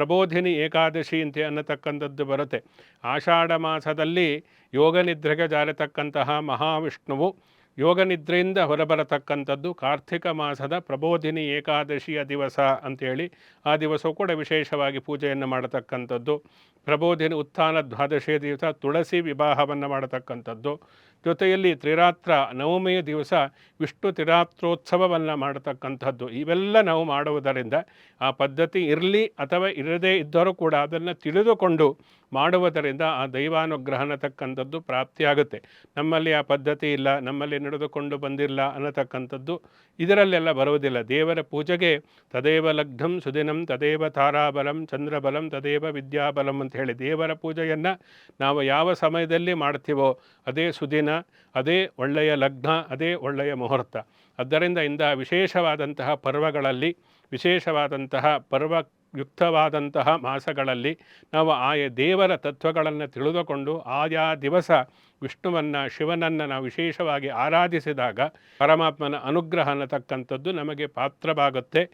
ಪ್ರಬೋಧಿನಿ ಏಕಾದಶಿ ಅಂತ ಅನ್ನತಕ್ಕಂಥದ್ದು ಬರುತ್ತೆ. ಆಷಾಢ ಮಾಸದಲ್ಲಿ ಯೋಗ ನಿದ್ರೆಗೆ ಜಾರತಕ್ಕಂತಹ ಮಹಾವಿಷ್ಣುವು ಯೋಗ ನಿದ್ರೆಯಿಂದ ಹೊರಬರತಕ್ಕಂಥದ್ದು ಕಾರ್ತಿಕ ಮಾಸದ ಪ್ರಬೋಧಿನಿ ಏಕಾದಶಿಯ ದಿವಸ ಅಂತೇಳಿ ಆ ದಿವಸವೂ ಕೂಡ ವಿಶೇಷವಾಗಿ ಪೂಜೆಯನ್ನು ಮಾಡತಕ್ಕಂಥದ್ದು. ಪ್ರಬೋಧಿನಿ ಉತ್ಥಾನ ದ್ವಾದಶಿಯ ದಿವಸ ತುಳಸಿ ವಿವಾಹವನ್ನು ಮಾಡತಕ್ಕಂಥದ್ದು. ಜೊತೆಯಲ್ಲಿ ತ್ರಿರಾತ್ರ ನವಮಿಯ ದಿವಸ ವಿಷ್ಣು ತ್ರಿರಾತ್ರೋತ್ಸವವನ್ನು ಮಾಡತಕ್ಕಂಥದ್ದು. ಇವೆಲ್ಲ ನಾವು ಮಾಡುವುದರಿಂದ ಆ ಪದ್ಧತಿ ಇರಲಿ ಅಥವಾ ಇರದೇ ಇದ್ದರೂ ಕೂಡ ಅದನ್ನು ತಿಳಿದುಕೊಂಡು ಮಾಡುವುದರಿಂದ ಆ ದೈವಾನುಗ್ರಹ ಅನ್ನತಕ್ಕಂಥದ್ದು ಪ್ರಾಪ್ತಿಯಾಗುತ್ತೆ. ನಮ್ಮಲ್ಲಿ ಆ ಪದ್ಧತಿ ಇಲ್ಲ, ನಮ್ಮಲ್ಲಿ ನಡೆದುಕೊಂಡು ಬಂದಿಲ್ಲ ಅನ್ನತಕ್ಕಂಥದ್ದು ಇದರಲ್ಲೆಲ್ಲ ಬರುವುದಿಲ್ಲ. ದೇವರ ಪೂಜೆಗೆ ತದೇವ ಲಗ್ನಂ ಸುದಿನಂ, ತದೇವ ತಾರಾಬಲಂ, ಚಂದ್ರಬಲಂ, ತದೇವ ವಿದ್ಯಾಬಲಂ ಅಂತ ಹೇಳಿ ದೇವರ ಪೂಜೆಯನ್ನು ನಾವು ಯಾವ ಸಮಯದಲ್ಲಿ ಮಾಡ್ತೀವೋ ಅದೇ ಸುದಿನ, ಅದೇ ಒಳ್ಳೆಯ ಲಗ್ನ, ಅದೇ ಒಳ್ಳೆಯ ಮುಹೂರ್ತ. ಆದ್ದರಿಂದ ಇಂಥ ವಿಶೇಷವಾದಂತಹ ಪರ್ವಗಳಲ್ಲಿ, ವಿಶೇಷವಾದಂತಹ ಪರ್ವ ಯುಕ್ತವಾದಂತಹ ಮಾಸಗಳಲ್ಲಿ ನಾವು ಆಯಾ ದೇವರ ತತ್ವಗಳನ್ನು ತಿಳಿದುಕೊಂಡು ಆಯಾ ದಿವಸ ವಿಷ್ಣುವನ್ನು, ಶಿವನನ್ನು ನಾವು ವಿಶೇಷವಾಗಿ ಆರಾಧಿಸಿದಾಗ ಪರಮಾತ್ಮನ ಅನುಗ್ರಹ ಅನ್ನತಕ್ಕಂಥದ್ದು ನಮಗೆ ಪಾತ್ರವಾಗುತ್ತೆ.